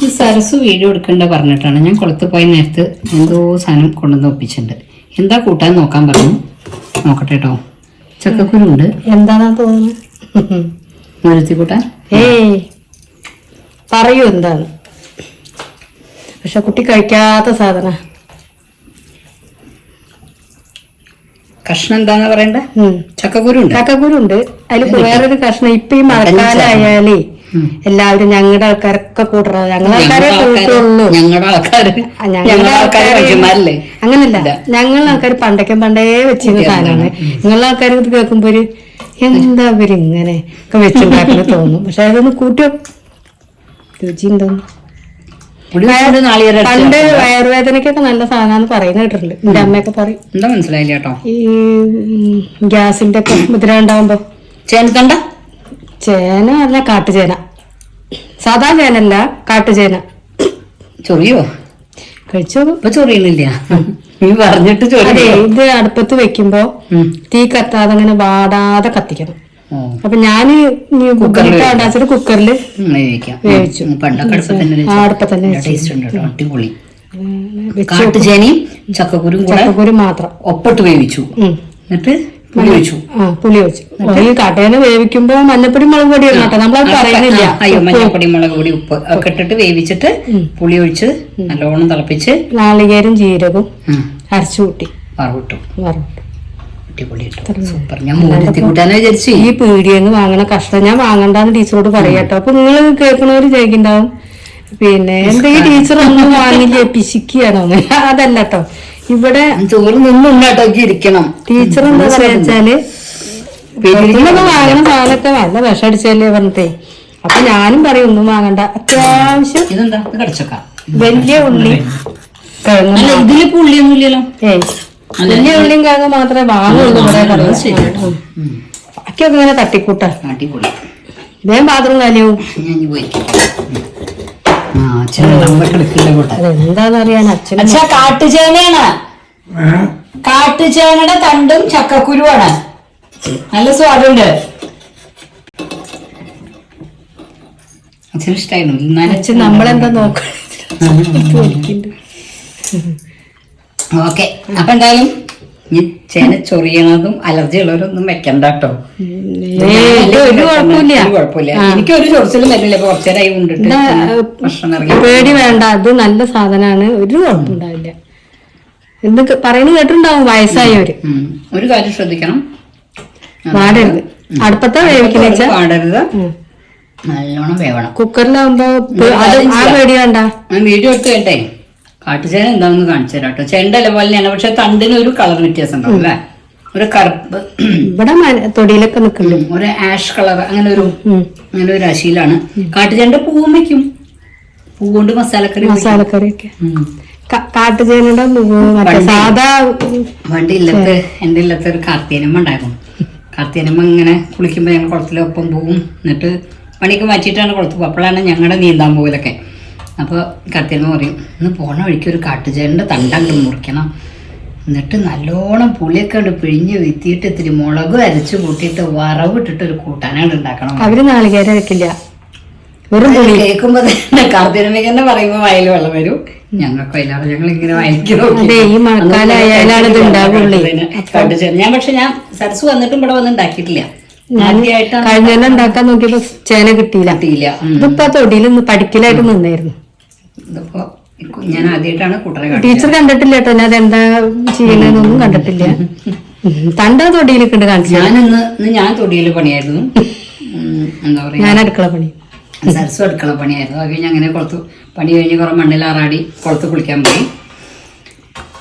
ഈ സരസ് വീഡിയോ എടുക്കണ്ട പറഞ്ഞിട്ടാണ്. ഞാൻ കുളത്ത് പോയ നേരത്ത് എന്തോ സാധനം കൊണ്ടുവന്ന് ഒപ്പിച്ചിട്ടുണ്ട്. എന്താ കൂട്ടാൻ നോക്കാൻ പറഞ്ഞു? നോക്കട്ടെ കേട്ടോ ചക്കക്കുരുണ്ട്. എന്താണാ തോന്നുന്നു? മുരത്തി കൂട്ടാൻ? ഏയ്. പറയൂ എന്താണ്? പക്ഷെ കുട്ടി കഴിക്കാത്ത സാധന. കഷ്ണം എന്താന്ന് പറയണ്ടേ? ചക്കക്കുരുണ്ട്. ചക്കക്കുരുണ്ട്. ചക്കക്കുരു അതിൽ വേറൊരു കഷ്ണം ഇപ്പൊ ഈ മഴക്കാലായാലേ. എല്ലാവരും ഞങ്ങളുടെ ആൾക്കാരൊക്കെ കൂട്ടറ ഞങ്ങളുടെ ആൾക്കാരെ കൂട്ടുള്ളൂ. ഞങ്ങളുടെ ആൾക്കാര്. ഞങ്ങളുടെ ആൾക്കാര് മനുഷ്യന്മാരല്ലേ അങ്ങനല്ല. ഞങ്ങളുടെ ആൾക്കാർ പണ്ടൊക്കെ പണ്ടേ വെച്ചിരുന്ന സാധനമാണ്. നിങ്ങളുടെ ആൾക്കാർ ഇത് കേൾക്കുമ്പോ ഒരു എന്താ ഇവർ ഇങ്ങനെ ഒക്കെ വെച്ചുണ്ടാക്കുന്നത് തോന്നും. പക്ഷെ അതൊന്ന് കൂട്ടി രുചി ഉണ്ടോന്ന് പണ്ട്. വയറുവേദനക്കൊക്കെ നല്ല സാധനമാണെന്ന് പറയുന്ന കേട്ടിട്ടുണ്ട്. എന്റെ അമ്മയൊക്കെ പറയും. എന്താ മനസ്സിലായില്ല കേട്ടോ. ഈ ഗ്യാസിന്റെ ഒക്കെ മുദ്ര ഉണ്ടാവുമ്പോ. ചേനത്തണ്ട? ചേന അല്ല കാട്ടുചേന. സാധാ ചേനല്ല കാട്ടുചേന. ചൊറിയോ? കഴിച്ചോ? ഇപ്പൊ ചൊറിയുന്നില്ല നീ പറഞ്ഞിട്ട് അതെ ഇത് അടുപ്പത്ത് വെക്കുമ്പോ തീ കത്താതെ അങ്ങനെ വാടാതെ കത്തിക്കണം. അപ്പൊ ഞാൻ കുക്കറിൽ കുക്കറിൽ ഉം, വേവിക്കാം വേവിച്ചു. അടുപ്പത്തന്നെ അടിപൊളി. കാട്ടുചേനയും ചക്കക്കുരും ചക്കക്കുരു മാത്രം. ഒപ്പിട്ട് വേവിച്ചു. എന്നിട്ട് പുളി വെച്ചു ആ പുളി വെച്ചു ഈ കാട്ടേനെ വേവിക്കുമ്പോ മഞ്ഞപ്പൊടി മുളക് പൊടി ഇടണം കേട്ടോ നമ്മളത് പറയുന്നില്ല. അയ്യോ മഞ്ഞപ്പൊടി മുളക് പൊടി ഉപ്പ് ഒക്കെ ഇട്ടിട്ട് വേവിച്ചിട്ട് പുളി ഒഴിച്ച് നല്ലോണം തിളപ്പിച്ച് നാളികേരം ജീരകവും അരച്ചു കൂട്ടി. വറവിട്ടു. വറവിട്ടു. സൂപ്പർ. ഞാൻ മൂന്നെത്തി കൂട്ടാനാ വിചാരിച്ചു. ഈ പീടിയെന്ന് വാങ്ങണ കഷ്ടം ഞാൻ വാങ്ങണ്ടെന്ന് ടീച്ചറോട് പറയാട്ടോ. അപ്പൊ നിങ്ങൾ കേൾക്കണവര് ചോദിക്കണ്ടാവും പിന്നെ എന്താ ഈ ടീച്ചർ ഒന്നും വാങ്ങില്ല? പിശിക്കുകയാണോ അതല്ല കേട്ടോ ഇവിടെ ചോറ് നിന്നുണ്ടാട്ടോ ഇരിക്കണം ടീച്ചർ എന്താ വെച്ചാൽ വീട്ടിലൊക്കെ വാങ്ങണ സാധനമൊക്കെ നല്ല വിഷം അടിച്ചല്ലേ പറഞ്ഞിട്ടേ. അപ്പൊ ഞാനും പറയും ഒന്നും വാങ്ങണ്ട. അത്യാവശ്യം ഇത് വലിയ ഉള്ളി. കിഴങ്ങും ഇതിൽ ഉള്ളിയൊന്നും ഇല്ലല്ലോ. ഏ വലിയ ഉള്ളിയും കിഴങ്ങ് മാത്രമേ വാങ്ങുള്ളൂ ശരി പറയും ബാക്കിയൊക്കെ ഇങ്ങനെ തട്ടിക്കൂട്ടാ. വേഗം പാത്രം കാലിയാവും. അച്ഛൻ അച്ഛാ കാട്ടുചേനയാണ്. കാട്ടുചേനയുടെ തണ്ടും ചക്കക്കുരുവാണ്. നല്ല സ്വാദുണ്ട്. അച്ഛന് ഇഷ്ടായിരുന്നു. അച്ഛൻ നമ്മളെന്താ നോക്കണ ഓക്കെ. അപ്പൊ എന്തായാലും ഈ ചേന ചൊറിയണതും അലർജി ഉള്ളവരൊന്നും വെക്കണ്ട. കേട്ടോ എനിക്കൊരു കുഴപ്പമില്ല. ചൊറിച്ചിലും വരില്ല. കുറച്ചേരായി കൊണ്ടിട്ട് പേടി വേണ്ട. അത് നല്ല സാധനമാണ് ഒരു കുഴപ്പമുണ്ടാവില്ല. എന്തൊക്കെ പറയുന്നത് കേട്ടിട്ടുണ്ടാവും വയസ്സായവര്. ഒരു കാര്യം ശ്രദ്ധിക്കണം. പാടരുത് അടുപ്പത്താ വേവിക്കുന്ന പാടരുത് നല്ലോണം വേവണം. കുക്കറിലാവുമ്പോ ആ പേടി വേണ്ട. വീഡിയോ എടുത്ത് കേട്ടെ. കാട്ടുചേന എന്താണെന്ന് കാണിച്ചു തരാം കേട്ടോ. ചെണ്ടല പോലെ തന്നെയാണ് പക്ഷെ തണ്ടിന് ഒരു കളർ വ്യത്യാസം ഉണ്ടാവും അല്ലേ? ഒരു കറുപ്പ്. ഇവിടെ തൊടിയിലൊക്കെ ഒരു ആഷ് കളർ അങ്ങനെ ഒരു അങ്ങനെ ഒരു അശീലാണ്. കാട്ടുചേന്റെ പൂവും വെക്കും പൂ കൊണ്ട് മസാലക്കറി മസാലക്കറി മസാലക്കറിയൊക്കെ. ഉം. ക- കാട്ടുചേനയുടെ സാധാ വണ്ടി ഇല്ലത്ത് എന്റെ ഇല്ലത്ത് ഒരു കാർത്തിയനമ്മ ഉണ്ടായിരുന്നു. കാർത്തിയനമ്മ ഇങ്ങനെ കുളിക്കുമ്പോൾ ഞങ്ങൾ കുളത്തിലൊപ്പം പോവും. എന്നിട്ട് പണിയൊക്കെ മാറ്റിയിട്ടാണ് കുളത്ത് അപ്പോഴാണ് ഞങ്ങളുടെ നീന്താൻ പോകലൊക്കെ. അപ്പോൾ കാർത്തിയനമ്മ പറയും ഇന്ന് പോണ വഴിക്ക് ഒരു കാട്ടുചേരന്റെ തണ്ടങ്ങ് മുറിക്കണം. എന്നിട്ട് നല്ലോണം പുളിയൊക്കെ ഉണ്ട് പിഴിഞ്ഞ് വിത്തിയിട്ട് ഇത്തിരി മുളക് അരച്ച് കൂട്ടിയിട്ട് വറവിട്ടിട്ട് ഒരു കൂട്ടാനാണ് ഉണ്ടാക്കണം. അവർ നാളികേരം വെക്കില്ല കേൾക്കുമ്പോ തന്നെ കാർത്തികനമ്മയ്ക്ക് തന്നെ പറയുമ്പോ വയൽ വെള്ളം വരും. ഞങ്ങൾക്ക് വയലാണ് ഞങ്ങൾ ഇങ്ങനെ ഉണ്ടാവുള്ളൂ. ഞാൻ പക്ഷെ ഞാൻ സരസ് വന്നിട്ടും ഇവിടെ വന്ന് ഉണ്ടാക്കിയിട്ടില്ല. ആദ്യമായിട്ടാണ് കഴിഞ്ഞ ഉണ്ടാക്കാൻ നോക്കിയപ്പോ ചേന കിട്ടിയില്ല. കിട്ടിയില്ല. ഇതിപ്പോ തൊടിയിൽ പഠിക്കലായിട്ട് നിന്നായിരുന്നു. ഇതിപ്പോ ഞാൻ ആദ്യമായിട്ടാണ് കൂട്ടറെ ടീച്ചർ കണ്ടിട്ടില്ല കേട്ടോ. ഞാൻ അതെന്താ ചെയ്യണെന്നൊന്നും കണ്ടിട്ടില്ല. തണ്ട തൊടിയിലൊക്കെ ഉണ്ട് കാണിച്ചു ഇന്ന് ഇന്ന് ഞാൻ തൊടിയിൽ പണിയായിരുന്നു. എന്താ പറയാ? ഞാൻ അടുക്കള പണി. സരസ് അടുക്കള പണിയായിരുന്നു. അത് കഴിഞ്ഞ് അങ്ങനെ കുളത്ത് പണി കഴിഞ്ഞ് കുറെ മണ്ണിലാറാടി കുളത്ത് കുളിക്കാൻ പോയി.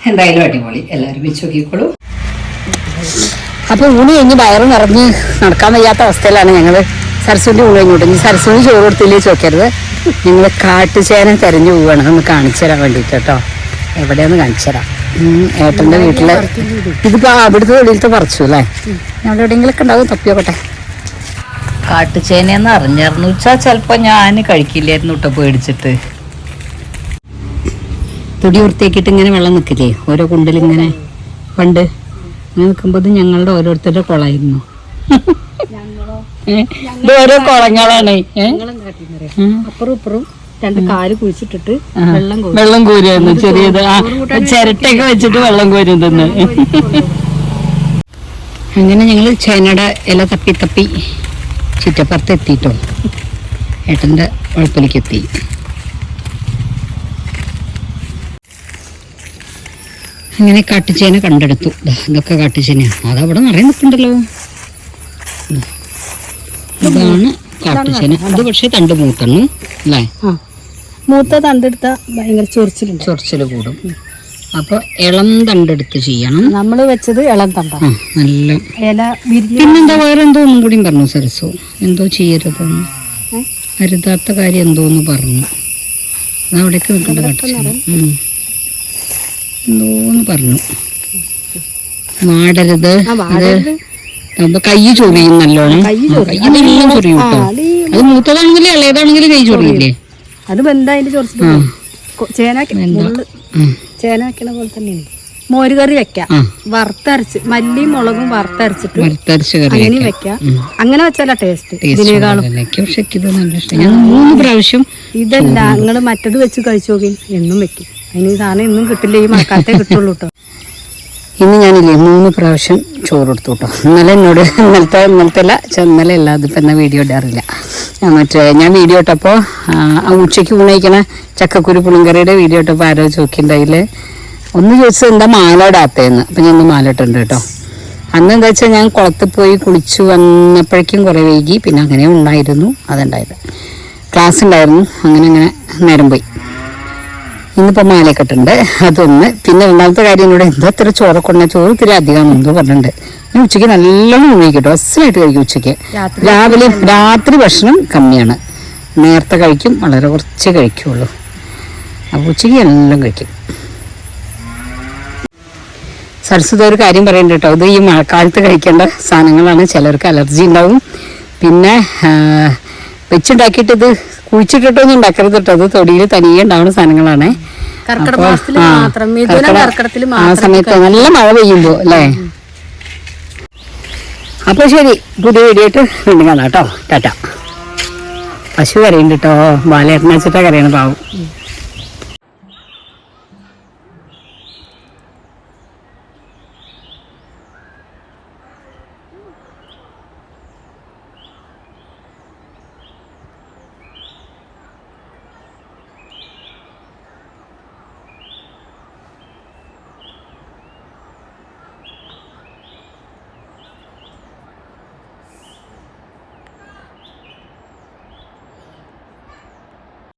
എന്തായാലും അടിപൊളി. എല്ലാരും വെച്ച് നോക്കിക്കോളൂ. അപ്പൊ ഊണ് കഴിഞ്ഞ് വയറ് നിറഞ്ഞ് നടക്കാൻ വയ്യാത്ത അവസ്ഥയിലാണ് ഞങ്ങൾ. സരസ്വതി ഊണ് കഴിഞ്ഞോട്ട് സരസ്വതി ചോറ് കൊടുത്തില്ലേ ചോക്കരുത് ഞങ്ങൾ കാട്ടുചേന തെരഞ്ഞു പോവാണ്. ഒന്ന് കാണിച്ചു തരാൻ വേണ്ടിയിട്ട് കേട്ടോ. എവിടെയാന്ന് കാണിച്ചു തരാം. ഏട്ടന്റെ ഏട്ടന്റെ വീട്ടിൽ ഇതിപ്പോ അവിടുത്തെ വെളിയിലത്തെ പറിച്ചു അല്ലേ? അവിടെ എവിടെയെങ്കിലൊക്കെ ഉണ്ടാവും തപ്പിയോക്കട്ടെ. കാട്ടുചേനയെന്ന് അറിഞ്ഞായിരുന്നു വെച്ചാൽ ചിലപ്പോ ഞാൻ കഴിക്കില്ലായിരുന്നു കേട്ടോ പേടിച്ചിട്ട്. തൊടി വൃത്തിയാക്കിയിട്ട് ഇങ്ങനെ വെള്ളം നിൽക്കില്ലേ? ഓരോ കുണ്ടിലിങ്ങനെ. പണ്ട്. അങ്ങനെ നിൽക്കുമ്പോൾ ഞങ്ങളുടെ ഓരോരുത്തരുടെ കുളമായിരുന്നു? ഇത് ഓരോ കുളങ്ങളാണ്. അപ്പുറം ഇപ്പുറം രണ്ട് കാൽ കുഴിച്ചിട്ടിട്ട് വെള്ളം വെള്ളം കോരുമായിരുന്നു ചെറിയത് ചിരട്ടയൊക്കെ വെച്ചിട്ട് വെള്ളം കോരുന്നു അങ്ങനെ ഞങ്ങൾ ചേനയുടെ ഇല തപ്പി തപ്പി ചുറ്റപ്പുറത്ത് എത്തിയിട്ടോ. ഏട്ടന്റെ ഉഴപ്പിലേക്ക് എത്തി. അങ്ങനെ കാട്ടുചേന കണ്ടെടുത്തു. ഇതൊക്കെ കാട്ടുചേനയാണ് അതവിടെ നിറയെ നിൽക്കണ്ടല്ലോ ഇതാണ് കാട്ടുചേന അത് പക്ഷെ തണ്ട് മൂത്തണ്ണു അല്ലേ? മൂത്ത തണ്ടെടുത്ത ഭയങ്കര ചൊറിച്ചിലുണ്ട്. ചൊറിച്ചിൽ കൂടും. അപ്പൊ ഇളം തണ്ടെടുത്ത് ചെയ്യണം. നമ്മൾ വെച്ചത് ഇളം തണ്ട. നല്ല ഇല പിന്നെന്താ വേറെ എന്തോ ഒന്നും കൂടി പറഞ്ഞു സരസു. എന്തോ ചെയ്യരുതെന്ന് അരുതാത്ത കാര്യം എന്തോന്ന് പറഞ്ഞു. അതവിടേക്ക് വെക്കണ്ട കാട്ടിച്ചു എന്തോന്ന് പറഞ്ഞു. മാടരുത് ആ വാടരുത് അപ്പൊ കൈ ചൊറിയും നല്ലോണം. കൈ ചൊറിയും. കൈ ചൊറിയും. ആ, കേട്ടോ. അത് ഈ- അത് മൂത്തതാണെങ്കിലും ഇളയതാണെങ്കിലും കൈ ചൊറിയില്ലേ? അത് ബന്ധം അതിന്റെ ആ. ചേനാക്കി മുള്ള്. ആ, ചേനാക്കണ പോലെ തന്നെയാണ്. മോര് കറി വെക്കാം. ആ. വറുത്തരച്ച് മല്ലിയും മുളകും വറുത്തരച്ചിട്ട് വറുത്തരച്ച് കറി അങ്ങനെയും വെക്കാം. അങ്ങനെ വെച്ചാലാ ടേസ്റ്റ് ഇതിനേക്കാളും. പക്ഷെ ഇത് നല്ല ഇഷ്ടം. ഞാൻ മൂന്ന് പ്രാവശ്യം ഇതല്ല നിങ്ങൾ മറ്റത് വെച്ച് കഴിച്ചു നോക്കി. എന്നും വെക്കും. അതിന് ഈ സാധനം എന്നും കിട്ടില്ല. ഈ മക്കാത്തേ കിട്ടുള്ളൂ കേട്ടോ ഇന്ന് ഞാനില്ലേ മൂന്ന് പ്രാവശ്യം ചോറ് കൊടുത്തു കേട്ടോ ഇന്നലെ എന്നോട് ഇന്നലത്തെ ഇന്നലത്തെ അല്ല ഇന്നലെ അല്ല അതിപ്പോൾ എന്നാൽ വീഡിയോ ഇടാറില്ല. മറ്റേ ഞാൻ വീഡിയോ ഇട്ടപ്പോൾ ആ ഉച്ചയ്ക്ക് ഊണയിക്കണ ചക്കക്കുരു പുളിങ്കറിയുടെ വീഡിയോ ഇട്ടപ്പോൾ ആരോ ചോദിക്കുന്നുണ്ടായില്ല? ഒന്ന് ചോദിച്ചത് എന്താ മാല ഇടാത്തേന്ന് അപ്പം ഞാൻ ഒന്ന് മാല ഇട്ടുണ്ട് കേട്ടോ. അന്ന് എന്താ വെച്ചാൽ ഞാൻ കുളത്തിൽ പോയി കുളിച്ചു വന്നപ്പോഴേക്കും കുറേ വൈകി പിന്നെ അങ്ങനെ ഉണ്ടായിരുന്നു അതുണ്ടായത്. ക്ലാസ് ഉണ്ടായിരുന്നു അങ്ങനെ അങ്ങനെ നേരം പോയി. ഇന്നിപ്പോൾ മാലക്കെട്ടുണ്ട്. അതൊന്ന് പിന്നെ രണ്ടാമത്തെ കാര്യം എന്നോട് എന്താ ഇത്ര ചോറ് കൊണ്ട ചോറ് ഇത്തിരി അധികം എന്തോ പറഞ്ഞിട്ടുണ്ട്. ഞാൻ ഉച്ചയ്ക്ക് നല്ലോണം ഉപയോഗിക്കട്ടോ അസലായിട്ട് കഴിക്കും ഉച്ചയ്ക്ക്. രാവിലെ രാത്രി ഭക്ഷണം കമ്മിയാണ്. നേരത്തെ കഴിക്കും വളരെ കുറച്ചേ കഴിക്കുള്ളൂ. അപ്പോൾ ഉച്ചയ്ക്ക് എല്ലാം കഴിക്കും. സരസ്വത ഒരു കാര്യം പറയണ്ട കേട്ടോ. അത് ഈ മഴക്കാലത്ത് കഴിക്കേണ്ട സാധനങ്ങളാണ്. ചിലർക്ക് അലർജി ഉണ്ടാവും. പിന്നെ വെച്ചുണ്ടാക്കിയിട്ട് ഇത് കുഴിച്ചിട്ടിട്ടൊന്നും ഉണ്ടാക്കരുത് കേട്ടോ. അത് തൊടിയിൽ തനിയെ ഉണ്ടാവുന്ന സാധനങ്ങളാണ്. ആ, സമയത്ത് നല്ല മഴ പെയ്യുമ്പോ അല്ലേ? അപ്പൊ ശരി പുതിയ വീഡിയോ ആയിട്ട് വീണ്ടും കാണാം കേട്ടോ. ടാറ്റ. പശു കരയുണ്ട് കേട്ടോ. ബാലേട്ടനെ വെച്ചിട്ടാ കരയണ പാവം